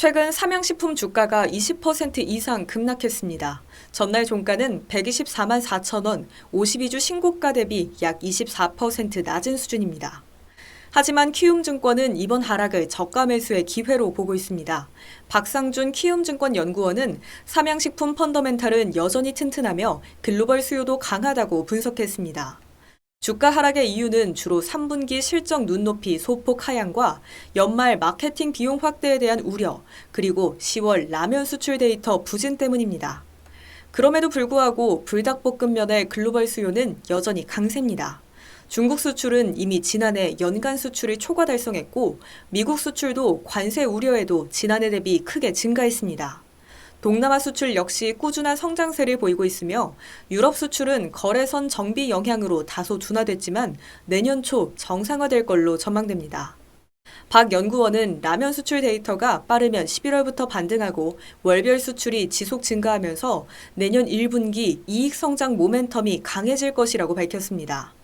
최근 삼양식품 주가가 20% 이상 급락했습니다. 전날 종가는 124만 4천 원, 52주 신고가 대비 약 24% 낮은 수준입니다. 하지만 키움증권은 이번 하락을 저가 매수의 기회로 보고 있습니다. 박상준 키움증권 연구원은 삼양식품 펀더멘탈은 여전히 튼튼하며 글로벌 수요도 강하다고 분석했습니다. 주가 하락의 이유는 주로 3분기 실적 눈높이 소폭 하향과 연말 마케팅 비용 확대에 대한 우려, 그리고 10월 라면 수출 데이터 부진 때문입니다. 그럼에도 불구하고 불닭볶음면의 글로벌 수요는 여전히 강세입니다. 중국 수출은 이미 지난해 연간 수출을 초과 달성했고 미국 수출도 관세 우려에도 지난해 대비 크게 증가했습니다. 동남아 수출 역시 꾸준한 성장세를 보이고 있으며 유럽 수출은 거래선 정비 영향으로 다소 둔화됐지만 내년 초 정상화될 걸로 전망됩니다. 박 연구원은 라면 수출 데이터가 빠르면 11월부터 반등하고 월별 수출이 지속 증가하면서 내년 1분기 이익 성장 모멘텀이 강해질 것이라고 밝혔습니다.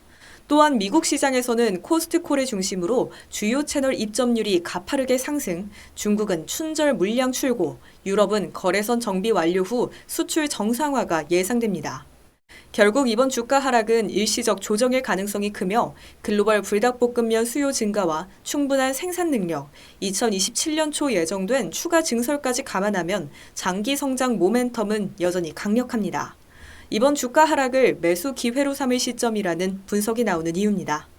또한 미국 시장에서는 코스트코를 중심으로 주요 채널 입점률이 가파르게 상승, 중국은 춘절 물량 출고, 유럽은 거래선 정비 완료 후 수출 정상화가 예상됩니다. 결국 이번 주가 하락은 일시적 조정일 가능성이 크며 글로벌 불닭볶음면 수요 증가와 충분한 생산 능력, 2027년 초 예정된 추가 증설까지 감안하면 장기 성장 모멘텀은 여전히 강력합니다. 이번 주가 하락을 매수 기회로 삼을 시점이라는 분석이 나오는 이유입니다.